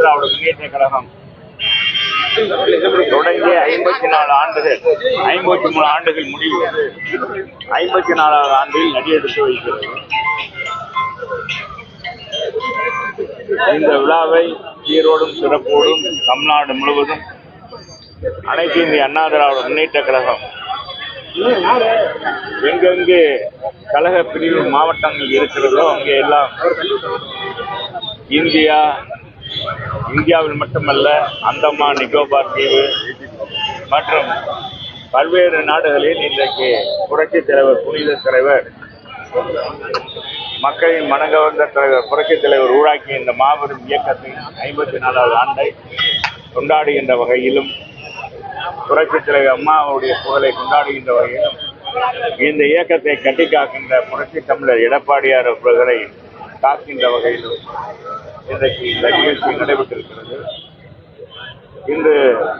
திராவிட முன்னேற்ற கழகம். தொடங்கிய ஐம்பத்தி நாலு ஆண்டுகள் ஐம்பத்தி மூணு ஆண்டுகள் முடிவு. ஐம்பத்தி நாலாவது ஆண்டில் நடிகெடுத்து வைக்கிறது. இந்த விழாவை ஈரோடும் சிறப்போடும் தமிழ்நாடு முழுவதும் அனைத்து இந்திய அண்ணா திராவிட முன்னேற்ற கழகம் எங்கெங்கு கழக பிரிவு மாவட்டங்கள் இருக்கிறதோ அங்கே எல்லாம் இந்தியா இந்தியாவில் மட்டுமல்ல அந்தமான் நிக்கோபார் தீவு மற்றும் பல்வேறு நாடுகளில் இன்றைக்கு புரட்சித் தலைவர் புனித தலைவர் மக்களின் மனங்கவர்ந்த தலைவர் புரட்சித் தலைவர் ஊழாக்கிய இந்த மாபெரும் இயக்கத்தின் ஐம்பத்தி நாலாவது ஆண்டை கொண்டாடுகின்ற வகையிலும் புரட்சித் தலைவர் அம்மாவுடைய புகழை கொண்டாடுகின்ற வகையிலும் இந்த இயக்கத்தை கட்டிக்காக்கின்ற புரட்சி தமிழர் எடப்பாடியார் அவர்களை காக்கின்ற வகையிலும் இன்றைக்கு இந்த நிகழ்ச்சி நடைபெற்றிருக்கிறது. இன்று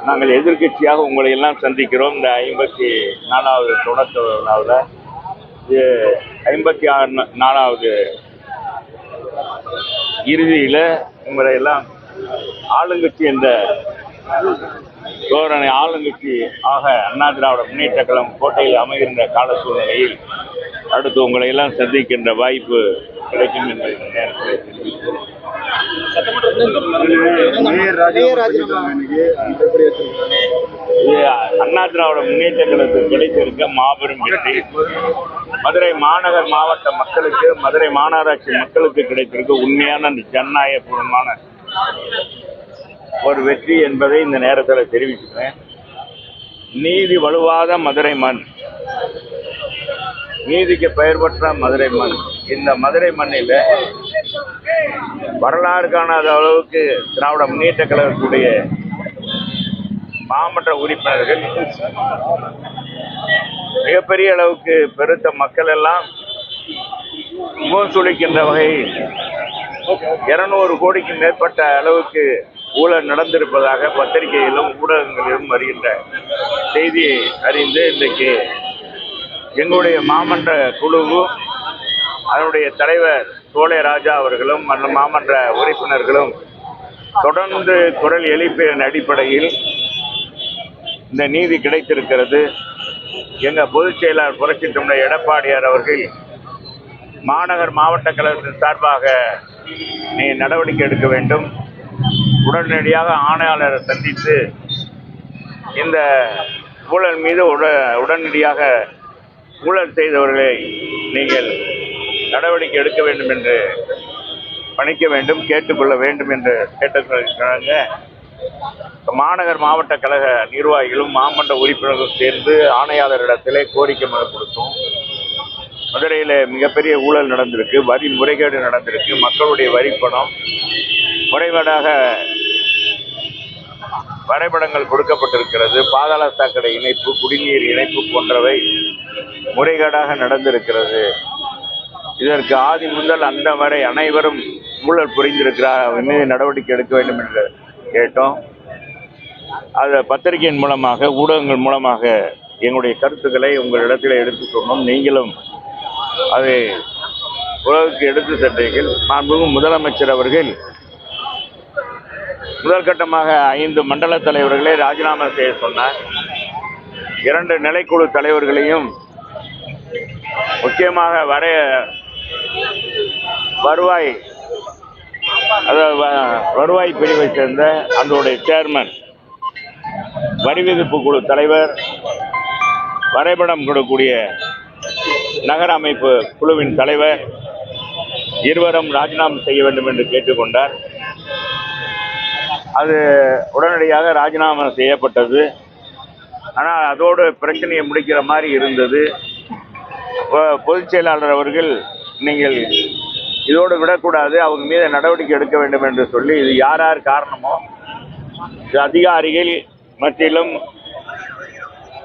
நாங்கள் எதிர்க்கட்சியாக உங்களை எல்லாம் சந்திக்கிறோம். இந்த ஐம்பத்தி நாலாவது தொடக்க விழாவில். இது ஐம்பத்தி ஆறு நாலாவது இறுதியில் உங்களை எல்லாம் ஆளுங்கட்சி என்ற தோரணை ஆளுங்கட்சி ஆக அண்ணா திராவிட முன்னேற்ற கழகம் கோட்டையில் அமைகின்ற கால சூழ்நிலையில் அடுத்து உங்களை எல்லாம் சந்திக்கின்ற வாய்ப்பு கிடைக்கும் என்பதை நேரத்தில் தெரிவிக்கிறேன். அண்ணா திராவிட முன்னேற்ற கழகத்துக்கு கிடைத்திருக்க மாபெரும் வெற்றி. மதுரை மாநகர் மாவட்ட மக்களுக்கு மதுரை மாநகராட்சி மக்களுக்கு கிடைத்திருக்க உண்மையான ஜனநாயகபூர்வமான ஒரு வெற்றி என்பதை இந்த நேரத்தில் தெரிவிக்கிறேன் நீதி வலுவாத மதுரை மண். நீதிக்கு பெயர் பெற்ற மதுரை மண். இந்த மதுரை மண்ணில் வரலாறு காணாத அளவுக்கு திராவிட முன்னேற்ற கழகத்துடைய மாமன்ற உறுப்பினர்கள் மிகப்பெரிய அளவுக்கு பெருத்த மக்கள் எல்லாம் முகம் சுளிக்கின்ற வகையில் இருநூறு கோடிக்கு மேற்பட்ட அளவுக்கு ஊழல் நடந்திருப்பதாக பத்திரிகையிலும் ஊடகங்களிலும் வருகின்ற செய்தியை அறிந்து இன்றைக்கு எங்களுடைய மாமன்ற குழுவும் அதனுடைய தலைவர் சோலை ராஜா அவர்களும் மற்றும் மாமன்ற உறுப்பினர்களும் தொடர்ந்து குரல் எழுப்பியதன் அடிப்படையில் இந்த நீதி கிடைத்திருக்கிறது. எங்கள் பொதுச் செயலாளர் புரட்சி தமிழர் எடப்பாடியார் அவர்கள் மாநகர் மாவட்ட கழகத்தின் சார்பாக நீ நடவடிக்கை எடுக்க வேண்டும். உடனடியாக ஆணையாளரை சந்தித்து இந்த ஊழல் மீது உட உடனடியாக ஊழல் செய்தவர்களை நீங்கள் நடவடிக்கை எடுக்க வேண்டும் என்று பணிக்க வேண்டும் கேட்டுக்கொள்ள வேண்டும் என்று கேட்டிருக்கிறாங்க மாநகர் மாவட்ட கழக நிர்வாகிகளும் மாமன்ற உறுப்பினர்களும் சேர்ந்து ஆணையாளரிடத்திலே கோரிக்கை மனு கொடுத்தோம். மதுரையில் மிகப்பெரிய ஊழல் நடந்திருக்கு வரி முறைகேடு நடந்திருக்கு மக்களுடைய வரிப்பணம் முறைகேடாக வரைபடங்கள் கொடுக்கப்பட்டிருக்கிறது பாதாள சாக்கடை இணைப்பு குடிநீர் இணைப்பு போன்றவை முறைகேடாக நடந்திருக்கிறது. இதற்கு ஆதி முதல் அந்த வரை அனைவரும் ஊழல் புரிந்திருக்கிறார். அவர் மீது நடவடிக்கை எடுக்க வேண்டும் என்று கேட்டோம். அது பத்திரிகையின் மூலமாக ஊடகங்கள் மூலமாக எங்களுடைய கருத்துக்களை உங்களிடத்தில் எடுத்து சொன்னோம் நீங்களும் அதை உலகுக்கு எடுத்து சென்றீர்கள். மாண்புமிகு முதலமைச்சர் அவர்கள் முதற்கட்டமாக ஐந்து மண்டல தலைவர்களை ராஜினாமா செய்ய சொன்னார். இரண்டு நிலைக்குழு தலைவர்களையும் முக்கியமாக வரைய வருவாய் அதாவது வருவாய் பிரிவை சேர்ந்த அதனுடைய சேர்மன் வரி விதிப்பு குழு தலைவர் வரைபடம் கொடுக்கூடிய நகர அமைப்பு குழுவின் தலைவர் இருவரும் ராஜினாமா செய்ய வேண்டும் என்று கேட்டுக்கொண்டார். அது உடனடியாக ராஜினாமா செய்யப்பட்டது. ஆனால் அதோடு பிரச்சனையை முடிக்கிற மாதிரி இருந்தது. பொதுச் செயலாளர் அவர்கள் நீங்கள் இதோடு விடக்கூடாது. அவங்க மீது நடவடிக்கை எடுக்க வேண்டும் என்று சொல்லி இது யார் யார் காரணமோ இது அதிகாரிகள் மத்தியிலும்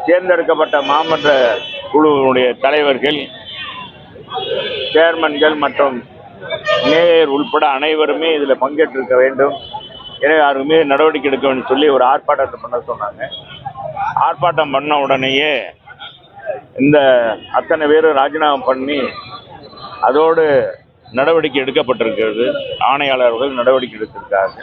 தேர்ந்தெடுக்கப்பட்ட மாமன்ற குழுவினுடைய தலைவர்கள் சேர்மன்கள் மற்றும் மேயர் உள்பட அனைவருமே இதில் பங்கேற்றிருக்க வேண்டும். எனவே யாருமே மீது நடவடிக்கை எடுக்க வேண்டும் சொல்லி ஒரு ஆர்ப்பாட்டத்தை பண்ண சொன்னாங்க. ஆர்ப்பாட்டம் பண்ண உடனேயே இந்த அத்தனை பேரும் ராஜினாமா பண்ணி அதோடு நடவடிக்கை எடுக்கப்பட்டிருக்கிறது. ஆணையாளர்கள் நடவடிக்கை எடுத்திருக்காங்க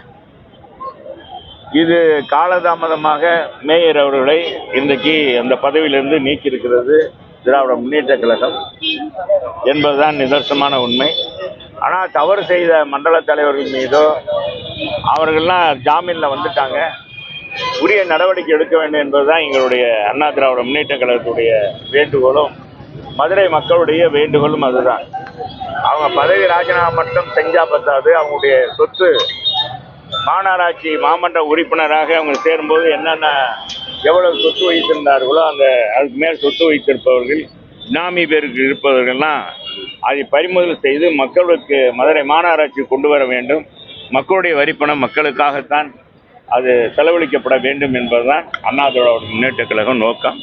இது காலதாமதமாக மேயர் அவர்களை இன்றைக்கு அந்த பதவியிலிருந்து நீக்கியிருக்கிறது திராவிட முன்னேற்ற கழகம் என்பதுதான் நிதர்சனமான உண்மை. ஆனால் தவறு செய்த மண்டல தலைவர்கள் மீதோ அவர்கள்லாம் ஜாமீனில் வந்துட்டாங்க. உரிய நடவடிக்கை எடுக்க வேண்டும் என்பதுதான் எங்களுடைய அண்ணா திராவிட முன்னேற்ற கழகத்துடைய வேண்டுகோளும் மதுரை மக்களுடைய வேண்டுகோளும் அதுதான். அவங்க பதவி ராஜினாமா மட்டும் செஞ்சா பத்தாது. அவங்களுடைய சொத்து மாநகராட்சி மாமன்ற உறுப்பினராக அவங்க சேரும்போது என்னென்ன எவ்வளவு சொத்து வைத்திருந்தார்களோ அந்த அதுக்கு மேல் சொத்து வைத்திருப்பவர்கள் இனாமி பேருக்கு இருப்பவர்கள்லாம் அதை பறிமுதல் செய்து மக்களுக்கு மதுரை மாநகராட்சி கொண்டு வர வேண்டும். மக்களுடைய வரிப்பணம் மக்களுக்காகத்தான் அது செலவழிக்கப்பட வேண்டும் என்பதுதான் அண்ணா திராவிட முன்னேற்ற கழகம் நோக்கம்.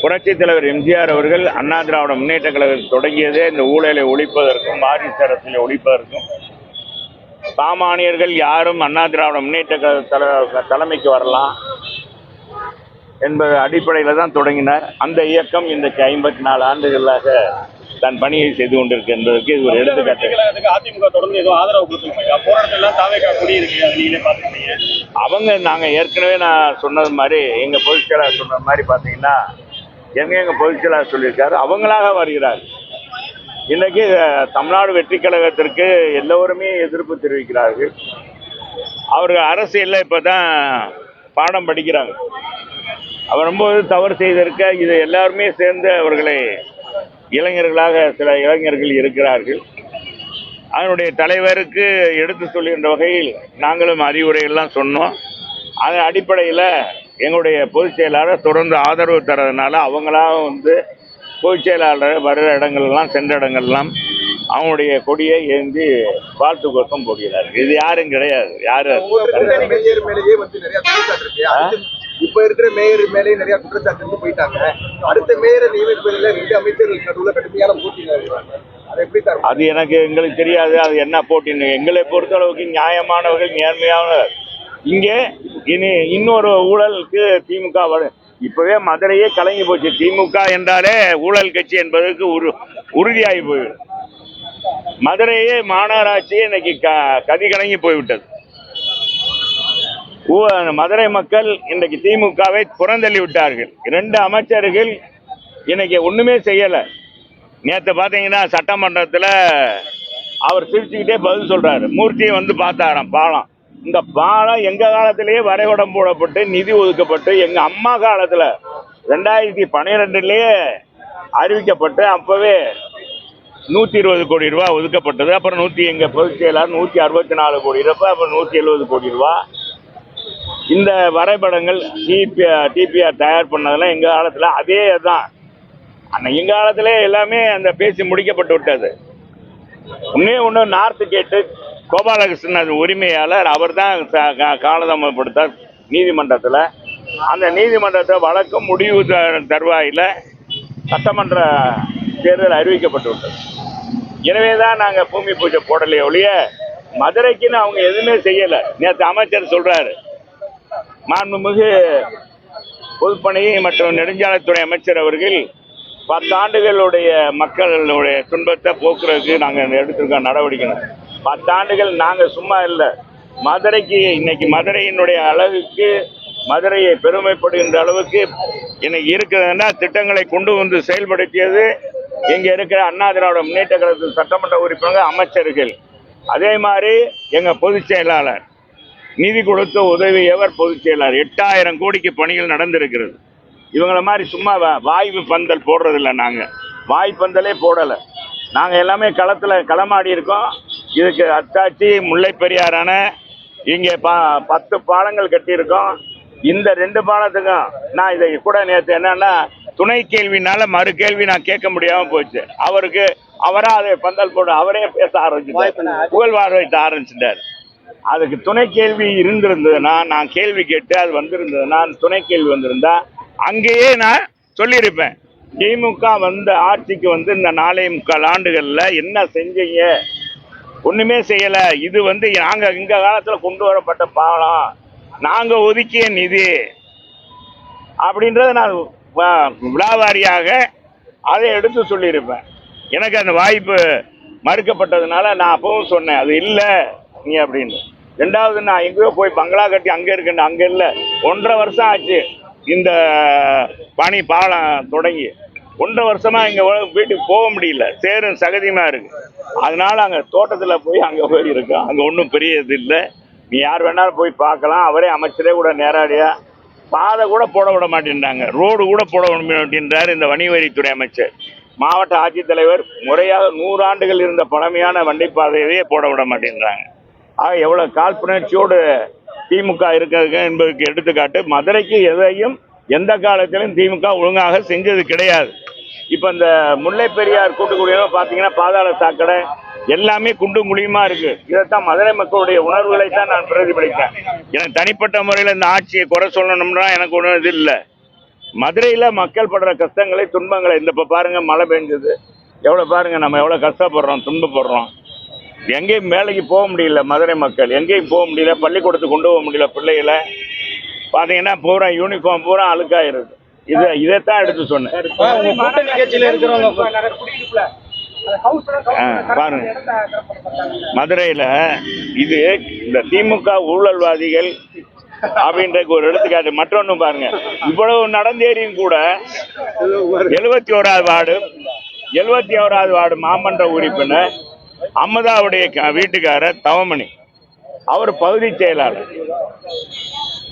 புரட்சித் தலைவர் எம்ஜிஆர் அவர்கள் அண்ணா திராவிட முன்னேற்ற கழகம் தொடங்கியதே இந்த ஊழலை ஒழிப்பதற்கும் வாரிசு அரசியலை ஒழிப்பதற்கும். சாமானியர்கள் யாரும் அண்ணா திராவிட முன்னேற்ற கழக தல- தலைமைக்கு வரலாம் என்பது அடிப்படையில் தான் தொடங்கினார். அந்த இயக்கம் இன்றைக்கு ஐம்பத்தி நாலு ஆண்டுகளாக தன் பணியை செய்து கொண்டிருக்கு என்பதற்கு இது ஒரு எடுத்துக்காட்டு. அதிமுக தொடர்ந்து ஏதோ ஆதரவு கொடுத்துருக்காங்க. போராட்டத்தில் தாவேக்கா கொடி இருக்கு அது நீங்களே பார்த்துருக்கீங்க. அவங்க நாங்கள் ஏற்கனவே நான் சொன்னது மாதிரி எங்கள் பொதுச் செயலாளர் சொன்னது மாதிரி பார்த்தீங்கன்னா எங்க எங்கள் பொதுச் செயலாளர் சொல்லியிருக்காரு. அவங்களாக வருகிறார். இன்னைக்கு தமிழ்நாடு வெற்றி கழகத்திற்கு எல்லோருமே எதிர்ப்பு தெரிவிக்கிறார்கள். அவர்கள் அரசியலில் இப்போ தான் பாடம் படிக்கிறாங்க. அவர் ரொம்ப தவறு செய்திருக்க இது எல்லாருமே சேர்ந்து அவர்களை இளைஞர்களாக சில இளைஞர்கள் இருக்கிறார்கள். அதனுடைய தலைவருக்கு எடுத்து சொல்லுகின்ற வகையில் நாங்களும் அறிவுரையெல்லாம் சொன்னோம். அதன் அடிப்படையில் எங்களுடைய பொதுச் செயலாளர் தொடர்ந்து ஆதரவு தரதுனால அவங்களாக வந்து பொதுச் செயலாளர் வருகிற இடங்கள்லாம் சென்ற இடங்கள்லாம் அவங்களுடைய கொடியை ஏந்தி வாழ்த்து கோஷம் போடுகிறார்கள். இது யாரும் கிடையாது. யாரும் இப்ப இருக்கிற மேயர் மேலேயே நிறைய குற்றச்சாட்டு இருந்து போயிட்டாங்க. அடுத்த மேயரை நியமிப்பதில் ரெண்டு அமைச்சர்கள் நடுவுல கடுமையான போட்டி அதை எனக்கு எங்களுக்கு தெரியாது. அது என்ன போட்டின்னு. எங்களை பொறுத்தளவுக்கு நியாயமானவர்கள் நேர்மையானவர். இங்கே இனி இன்னொரு ஊழலுக்கு திமுக வரும் இப்பவே மதுரையே கலங்கி போச்சு. திமுக என்றாலே ஊழல் கட்சி என்பதற்கு உரு உறுதியாகி போயிடும். மதுரையே மாநகராட்சியே இன்னைக்கு க கதி கலங்கி போய்விட்டது. மதுரை மக்கள் இன்றைக்கு திமுகவை புறந்தள்ளி விட்டார்கள். இரண்டு அமைச்சர்கள் இன்னைக்கு ஒண்ணுமே செய்யல. நேற்று பார்த்தீங்கன்னா சட்டமன்றத்தில் அவர் சிரிச்சுக்கிட்டே பதில் சொல்றாரு. மூர்த்தியை வந்து பார்த்தாராம் பாலம். இந்த பாலம் எங்க காலத்திலேயே வரைபடம் போடப்பட்டு நிதி ஒதுக்கப்பட்டு எங்க அம்மா காலத்துல ரெண்டாயிரத்தி பன்னிரெண்டுலேயே அறிவிக்கப்பட்டு அப்பவே நூத்தி இருபது கோடி ரூபாய் ஒதுக்கப்பட்டது. அப்புறம் நூத்தி எங்க பொதுச் செயலாளர் நூத்தி அறுபத்தி நாலு கோடி ரூபாய் அப்புறம் நூத்தி எழுபது கோடி ரூபாய் இந்த வரைபடங்கள் டிபி டிபிஆர் தயார் பண்ணதெல்லாம் எங்கள் காலத்தில் அதே தான். அந்த எங்கள் காலத்திலே எல்லாமே அந்த பேசி முடிக்கப்பட்டு விட்டது. ஒன்றே ஒன்று நார்த்து கேட்டு கோபாலகிருஷ்ணன் உரிமையாளர். அவர் தான் காலதாமதப்படுத்தார் நீதிமன்றத்தில். அந்த நீதிமன்றத்தை வழக்கு முடிவு த- சட்டமன்ற தேர்தல் அறிவிக்கப்பட்டு விட்டது எனவே தான் நாங்கள் பூமி பூஜை போடலையே ஒழிய மதுரைக்குன்னு அவங்க எதுவுமே செய்யலை. நேற்று அமைச்சர் சொல்கிறாரு மாண்புமிகு பொதுப்பணி மற்றும் நெடுஞ்சாலைத்துறை அமைச்சர் அவர்கள் பத்தாண்டுகளுடைய மக்களுடைய துன்பத்தை போக்குறதுக்கு நாங்கள் எடுத்திருக்கோம் நடவடிக்கை பத்தாண்டுகள் நாங்கள் சும்மா இல்லை. மதுரைக்கு இன்னைக்கு மதுரையினுடைய அழகுக்கு மதுரையை பெருமைப்படுகின்ற அளவுக்கு இன்னைக்கு இருக்கிறதுனா திட்டங்களை கொண்டு வந்து செயல்படுத்தியது இங்கே இருக்கிற அண்ணா திராவிட முன்னேற்ற கழகத்தின் சட்டமன்ற உறுப்பினர்கள் அமைச்சர்கள். அதே மாதிரி எங்கள் பொதுச் செயலாளர். நிதி கொடுத்த உதவியவர் பொதுச் செயலாளர். எட்டாயிரம் கோடிக்கு பணிகள் நடந்திருக்கிறது. இவங்கள மாதிரி சும்மா வா- வாய்வு பந்தல் போடுறதில்ல நாங்கள் வாய் பந்தலே போடலை. நாங்கள் எல்லாமே களத்தில் களமாடி இருக்கோம். இதுக்கு அத்தாச்சி முல்லை பெரியாறான இங்கே பா பத்து பாலங்கள் கட்டியிருக்கோம். இந்த ரெண்டு பாலத்துக்கும் நான் இதை கூட நேற்று என்னன்னா துணை கேள்வினால மறு கேள்வி நான் கேட்க முடியாம போச்சு. அவருக்கு அவரா அதை பந்தல் போட்டு அவரே பேச ஆரம்பிச்சுட்டார். புகழ் வைத்த ஆரம்பிச்சிட்டார் அதுக்கு துணை கேள்வி இருந்திருந்ததுன்னா நான் கேள்வி கேட்டு அது வந்திருந்ததுன்னா துணை கேள்வி வந்திருந்தா அங்கேயே நான் சொல்லியிருப்பேன். திமுக வந்த ஆட்சிக்கு வந்து இந்த நாலே முக்கால் ஆண்டுகள்ல என்ன செஞ்சீங்க? ஒன்றுமே செய்யலை. இது வந்து நாங்கள் இந்த காலத்தில் கொண்டு வரப்பட்ட பாலம். நாங்கள் ஒதுக்கிய நிதி. அப்படின்றத நான் வ- அதை எடுத்து சொல்லியிருப்பேன். எனக்கு அந்த வாய்ப்பு மறுக்கப்பட்டதுனால நான் அப்பவும் சொன்னேன் அது இல்லை நீ அப்படின்னு. ரெண்டாவது நான் எங்கேயோ போய் பங்களா கட்டி அங்கே இருக்கேன் அங்கே இல்லை. ஒன்றரை வருஷம் ஆச்சு இந்த பணி பாலம் தொடங்கி. ஒன்றரை வருஷமா இங்கே வீட்டுக்கு போக முடியல. சேரும் சகதியமா இருக்கு. அதனால அங்கே தோட்டத்தில் போய் அங்கே போய் இருக்கோம். அங்கே ஒன்றும் பெரிய இது இல்லை. நீ யார் வேணாலும் போய் பார்க்கலாம். அவரே அமைச்சரே கூட நேரடியாக பாதை கூட போட விட மாட்டேன்றாங்க. ரோடு கூட போட விட மாட்டேன்றார் இந்த வணிகவரித்துறை அமைச்சர். மாவட்ட ஆட்சித்தலைவர் முறையாக நூறாண்டுகள் இருந்த பழமையான வண்டிப்பாதையவே போட விட மாட்டேன்றாங்க. ஆக எவ்வளோ காழ்ப்புணர்ச்சியோடு திமுக இருக்கிறது என்பதற்கு எடுத்துக்காட்டு மதுரைக்கு எதையும் எந்த காலத்திலும் திமுக ஒழுங்காக செஞ்சது கிடையாது. இப்போ இந்த முல்லை பெரியார் கூட்டுக்குடியினர் பார்த்தீங்கன்னா பாதாள சாக்கடை எல்லாமே குண்டும் குழியுமா இருக்கு. இதைத்தான் மதுரை மக்களுடைய உணர்வுகளை தான் நான் பிரதிபலித்தேன் எனக்கு தனிப்பட்ட முறையில் இந்த ஆட்சியை குறை சொல்லணும்னா எனக்கு ஒன்றும் இது இல்லை. மதுரையில் மக்கள் படுற கஷ்டங்களை துன்பங்களை இந்த இப்போ பாருங்க மழை பெஞ்சது. எவ்வளோ பாருங்க நம்ம எவ்வளோ கஷ்டப்படுறோம் துன்பப்படுறோம். எங்கேயும் வேலைக்கு போக முடியல மதுரை மக்கள். எங்கேயும் போக முடியல. பள்ளிக்கூடத்துக்கு கொண்டு போக முடியல பிள்ளைகளை. பார்த்தீங்கன்னா பூரா யூனிஃபார்ம் பூரா அழுக்காயிருது. இதை இதைத்தான் எடுத்து சொன்னேன். பாருங்க. மதுரையில் இது இந்த திமுக ஊழல்வாதிகள் அப்படின்றதுக்கு ஒரு எடுத்துக்காட்டு. மற்றொன்று பாருங்க. இவ்வளவு நடந்தேறியும் கூட எழுபத்தி ஓராவது வார்டு எழுபத்தி ஓராவது வார்டு மாமன்ற உறுப்பினர் அம்மதாவுடைய க- வீட்டுக்காரர் தவமணி. அவர் பகுதி செயலாளர்.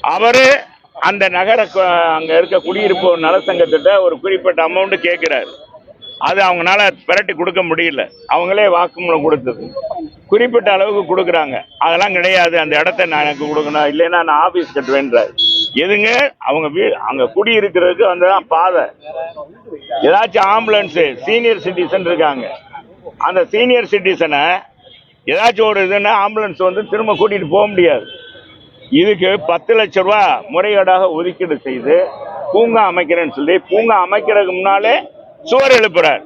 அவரு அந்த நகர அங்கே இருக்க குடியிருப்பு நலசங்கத்திட்ட ஒரு குறிப்பிட்ட அமௌண்ட்டு கேட்குறாரு அது அவங்களால பிரட்டி கொடுக்க முடியல. அவங்களே வாக்குமூலம் கொடுத்தது. குறிப்பிட்ட அளவுக்கு கொடுக்குறாங்க. அதெல்லாம் கிடையாது. அந்த இடத்த நான் எனக்கு கொடுக்கணும். இல்லைன்னா நான் ஆஃபீஸ் கட்டுவேன்றார். எதுங்க? அவங்க வீ அங்கே குடியிருக்கிறதுக்கு வந்துதான் பாதை. ஏதாச்சும் ஆம்புலன்ஸு சீனியர் சிட்டிசன் இருக்காங்க. அந்த சீனியர் சிட்டிசனை ஏதாச்சும் ஒரு இதுன்னா ஆம்புலன்ஸ் வந்து திரும்ப கூட்டிகிட்டு போக முடியாது. இதுக்கு பத்து லட்ச ரூபா முறைகேடாக ஒதுக்கீடு செய்து பூங்கா அமைக்கிறேன்னு சொல்லி பூங்கா அமைக்கிறதுக்கு முன்னாலே சுவர் எழுப்புறார்.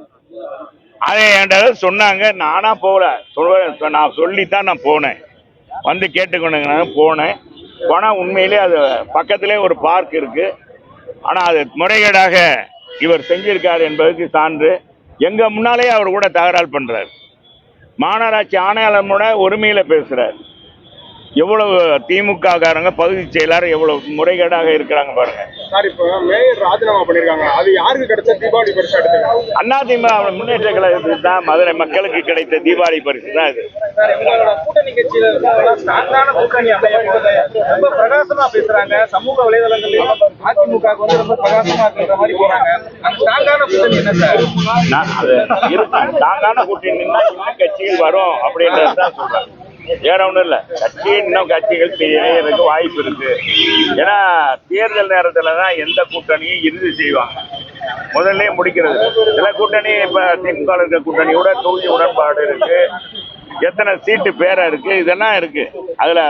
அதை என்கிட்ட சொன்னாங்க நானா போகல. சொல்ல நான் சொல்லித்தான் நான் போனேன். வந்து கேட்டுக்கொண்டுங்க போனேன். போனால் உண்மையிலே அது பக்கத்திலே ஒரு பார்க் இருக்கு. ஆனால் அது முறைகேடாக இவர் செஞ்சிருக்கார் என்பதற்கு சான்று எங்கள் முன்னாலே அவர் கூட தகராறு பண்ணுறார் மாநகராட்சி ஆணையாளர் உரிமையில் பேசுகிறார் எவ்வளவு திமுக காரங்க பகுதி செயலாளர் எவ்வளவு முறைகேடாக இருக்கிறாங்க பாருங்க. சார் இப்போ மேயர் ராஜினாமா பண்ணிருக்காங்க. அது யாருக்கு கிடைச்ச தீபாவளி பரிசு எடுத்துக்கலாம் அதிமுக முன்னேற்ற கழகத்துக்கு தான் மதுரை மக்களுக்கு கிடைத்த தீபாவளி பரிசு தான் இது. கூட்டணி கட்சியில ஸ்ட்ராங்கான கூட்டணி ரொம்ப பிரகாசமா பேசுறாங்க. சமூக வலைதளங்களையும் அதிமுக வந்து ரொம்ப பிரகாசமா இருக்கிற மாதிரி போறாங்க. அந்த ஸ்ட்ராங்கான கூட்டணி என்ன சார்? நான் அது கூட்டணின்னா இன்னும் கட்சிகள் வரும் அப்படின்றது தான் சொல்றேன். வேற ஒன்றும் இல்லை. கட்சி இன்னும் கட்சிகள் இணையறதுக்கு வாய்ப்பு இருக்கு. ஏன்னா தேர்தல் நேரத்தில் தான் எந்த கூட்டணியும் இறுதி செய்வாங்க. முதல்ல முடிக்கிறது. சில கூட்டணி இப்போ திமுக இருக்க கூட்டணியோட தொகுதி உடன்பாடு இருக்கு. எத்தனை சீட்டு பேரை இருக்கு இதெல்லாம் இருக்கு. அதுல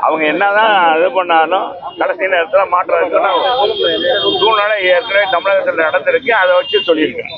அவங்க என்னதான் இது பண்ணாலும் கடைசி நேரத்துல மாற்றம் இருக்குன்னா சூழ்நிலை ஏற்கனவே தமிழகத்தில் நடந்திருக்கு. அதை வச்சு சொல்லியிருக்கேன்.